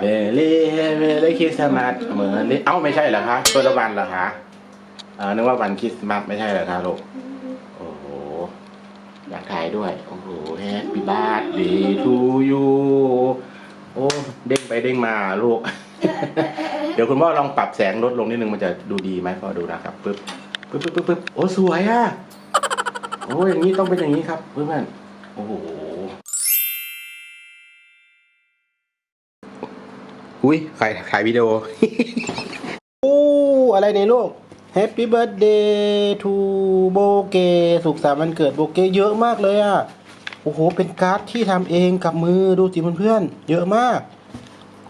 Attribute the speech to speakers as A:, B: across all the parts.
A: เมลี่เมลี่คริสต์มาสเหมือนเอ้าไม่ใช่เหรอคะตัวละวันเหรอคะอ่านึกว่าวันคริสต์มาสไม่ใช่เหรอคะลูกโอ้โหอยากถ่ายด้วย โอ้โหแฮปปี้บ r ร์ d เดย์ทูยูโอ้เด้งไปเด้งมาลูก เดี๋ยวคุณพ่อลองปรับแสงลดลงนิดนึงมันจะดูดีไหมพ่อดูนะครับปึ๊บปึ๊บปึ๊บปึ๊บปึ๊บโอ้สวยอะโอ้อย่างนี้ต้องเป็นอย่างนี้ครับเพื่อนๆโอ้โห อุ้ยถ่ายถ่ายวิดีโอ โอ้อะไรในโลก Happy Birthday to โบเกสุขสันต์วันเกิดโบเกเยอะมากเลยอะ โอ้โห เป็นการ์ดที่ทำเองกับมือดูสิเพื่อนๆ เยอะมาก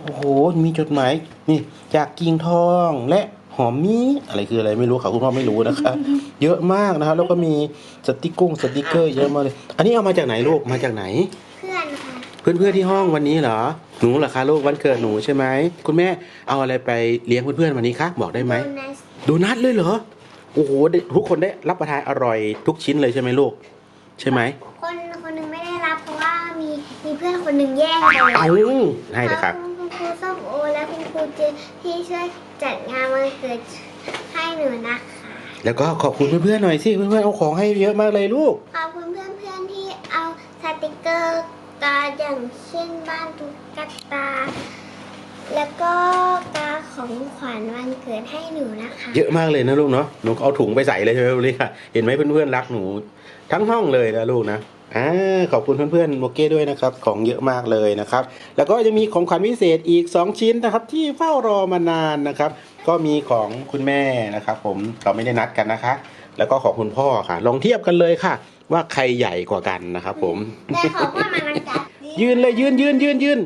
A: โอ้โห มีจดหมาย นี่ จากกิ่งทองและหอมมีอะไรคืออะไรไม่รู้ค่ะคุณพ่อไม่รู้นะครับเยอะมากนะครับ แล้วก็มีสติกกุ้งสติกเกอร์เยอะมากเลย อันนี้เอามาจากไหนลูกมาจากไหน
B: เพื่อนค่ะ
A: เพื่อนๆที่ห้องวันนี้เหรอ หนูเหรอคะลูกวันเกิดหนูใช่ไหมคุณแม่เอาอะไรไปเลี้ยงเพื่อนๆวันนี้คะบอกได้ไหม
B: โดนัท
A: โดนัทเลยเหรอโอ้โหได้ทุกคนได้รับประทานอร่อยทุกชิ้นเลยใช่ไหมลูก ใช่ไหม
B: คนคนหนึงไม่ได้รับเพราะว่ามีมีเพื่อนคนหนึ่งแย่งไป
A: เอาให้เลยครับ
B: คุณครูส้มโอและคุณครูเจนที่ช่วยจัดงานวันเกิดให้หนูนะคะ
A: แล้วก็ขอบคุณเพื่อนๆหน่อยสิเพื่อนๆเอาของให้เยอะมากเลยลูก
B: ขอบคุณเพื่อนเพื่อนๆที่เอาสติกเกอร์ การดอย่างเช่นบ้านตุ๊กตา แล้วก็การดของขวัญวันเกิดให้หนูนะคะ
A: เยอะมากเลยนะลูกเนาะหนูก็เอาถุงไปใส่เลยใช่ไหมลูกนี่ค่ะเห็นไหมเพื่อนๆรักหนูทั้งห้องเลยนะลูกนะอ่าขอบคุณเพื่อนๆโมเก้ด้วยนะครับ ของเยอะมากเลยนะครับ แล้วก็จะมีของขวัญพิเศษอีก 2 ชิ้นนะครับ ที่เฝ้ารอมานานนะครับ ก็มีของคุณแม่นะครับ ผมเราไม่ได้นัดกันนะคะ แล้วก็ของคุณพ่อค่ะ ลองเทียบกันเลยค่ะ ว่าใครใหญ่กว่ากันนะครับ ผม
B: แต่ขอพูดมานังจัด
A: ยืนเลยยืนยืนยืนยืน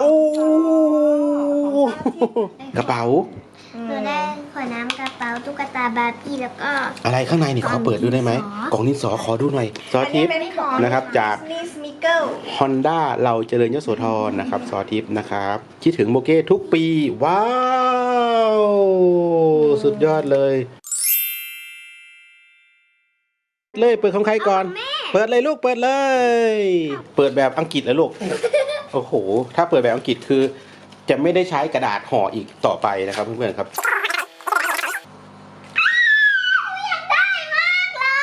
A: โอ้กระเป๋า
B: หนูได้ขวดน้ำกระเป๋าตุ๊กตาบาร์บี้แล้วก็
A: อะไรข้างในนี่ขอเปิดดูได้ไหมกล่องดินสอขอดูหน่อยซอสทิปนะครับจาก
C: นี่สมิเกิล
A: Honda เราเจริญยโสธรนะครับซอทิปนะครับคิดถึงโบเก้ทุกปี ว้าว สุดยอดเลย เลยเปิดของใครก่อน เปิดเลยลูกเปิดเลย เปิดแบบอังกฤษแล้วลูก โอ้โห ถ้าเปิดแบบอังกฤษคือ จะไม่ได้ใช้กระดาษห่ออีกต่อไปนะครับเพื่อนๆครับ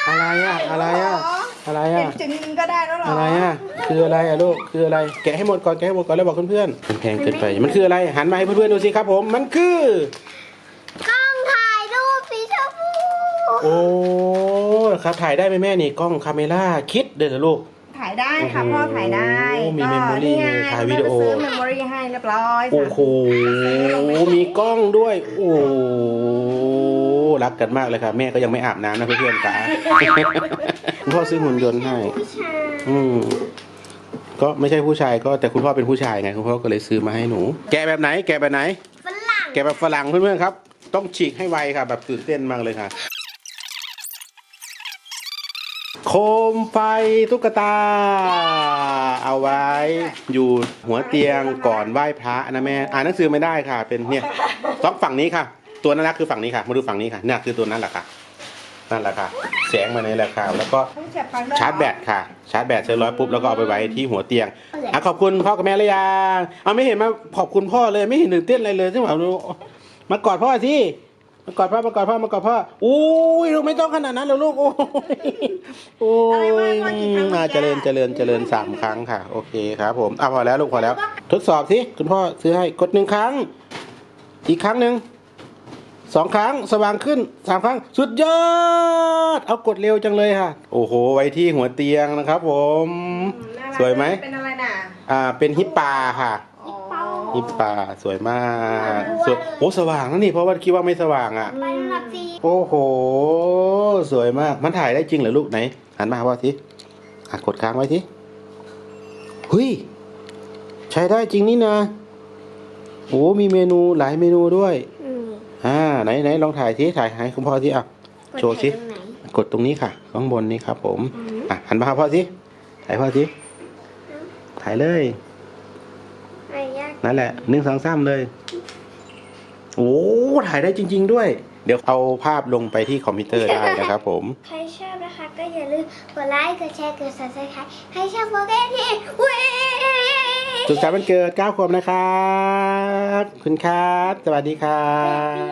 A: อะไรอะอะไรอะอะไร
C: เห็
A: อะ
C: นถึงก็ได้แล้วเหรอ
A: อะไรอะ คืออะไรอะลูก คืออะไร แกะให้หมดก่อน แกะให้หมดก่อนแล้วบอกเพื่อนๆมันแพงเกินไป มันคืออะไร หันมาให้เพื่อนๆดูสิครับผม มันคือ
B: กล้องถ่ายรูปสีชมพู
A: โอ้ ครับถ่ายได้ไหมแม่นี่กล้องคาเมล่าคิดเด้อลูก
C: ถ่ายได้ค่ะพ่อถ่ายได้
A: โอ้มี
C: ก็
A: memory
C: นี่ไง
A: ถ่ายวิดีโอ
C: แม่ไปซื้อเมมโมรี่ให้เรียบร้อย
A: โอ้โหมีกล้องด้วย โอ้โหรักกันมากเลยครับแม่ก็ยังไม่อาบน้ำนะเพื่อนๆจ๋าคุณพ่อซื้อหุ่นยนต์ให้
B: ผู้ชาย
A: อืมก็ไม่ใช่ผู้ชายก็แต่คุณพ่อเป็นผู้ชายไงคุณพ่อก็เลยซื้อมาให้หนู แกะแบบไหน แกะแบบไหน
B: ฝรั่ง
A: แกะแบบฝรั่งเพื่อนๆครับ ต้องฉีกให้ไวค่ะ แบบตื่นเต้นมากเลยค่ะ โคมไฟตุ๊กตา เอาไว้ อยู่หัวเตียงก่อนไหว้พระนะแม่อ่านหนังสือไม่ได้ค่ะ เป็นเนี่ยต้องฝั่งนี้ค่ะ ตัวนั้นนะคือฝั่งนี้ค่ะ มาดูฝั่งนี้ค่ะเนี่ยคือตัวนั้นแหละค่ะนั่นแหละค่ะแสงมาในแหละค่ะแล้วก็ชาร์จแบตค่ะ ชาร์จแบตเสร็จร้อยปุ๊บแล้วก็เอาไปไว้ที่หัวเตียงอะขอบคุณพ่อกับแม่เลยยังเอาไม่เห็นมาขอบคุณพ่อเลยไม่เห็นตื่นเต้นอะไรเลยใช่ไหมมากอดพ่อสิมากอดพ่อมากอดพ่อมากอดพ่ออุ้ยลูกไม่ต้องขนาดนั้นหรอกลูกโอ้ย โอ้ยมาเจริญเจริญเจริญสามครั้งค่ะ โอเคครับผมอะพอแล้วลูกพอแล้ว ทดสอบสิคุณพ่อซื้อให้กดหนึ่งครั้ง อีกครั้งหนึ่งสองครั้งสว่างขึ้นสามครั้ง สุดยอด เอากดเร็วจังเลยค่ะ โอ้โห ไว้ที่หัวเตียงนะครับผม
C: น่ารัก
A: สวยไหม
C: เป็นอะไรน่ะ
A: อ่าเป็นฮิปปาค่ะ
C: อ๋อ
A: ฮิปปาสวยมากสวยโอ้สว่างนะนี่เพราะว่าคิดว่าไม่สว่างอะ
B: ไประดับสี่
A: โอ้โห สวยมาก มันถ่ายได้จริงเหรอลูกไหน หันมาว่าทีอะกดค้างไว้ทีเฮ้ย ใช้ได้จริงนี่นะโอ้มีเมนูหลายเมนูด้วย
B: อืม
A: อ่าไหนไหนลองถ่ายทีถ่ายให้คุณพ่อทีอะ
B: กด
A: โชว์สิ
B: ถ่ายตรงไหน
A: กดตรงนี้ค่ะข้างบนนี้ครับผม
B: อืม
A: อะหันมาหาพ่อสิถ่ายพ่อสิถ่ายเลย
B: ไม่ยาก
A: นั่นแหละหนึ่งสองสามเลยโอ้ถ่ายได้จริง ๆ ด้วย เดี๋ยวเอาภาพลงไปที่คอมพิวเตอร์ได้นะครับผม
B: ใครชอบ มกดไลค์กดแชร์กด subscribe ให้ช่องโปรแกรมที่เว้ย
A: สุขสันต์วันเกิดเก้าขวบนะครับขอบคุณครับ สวัสดีครับ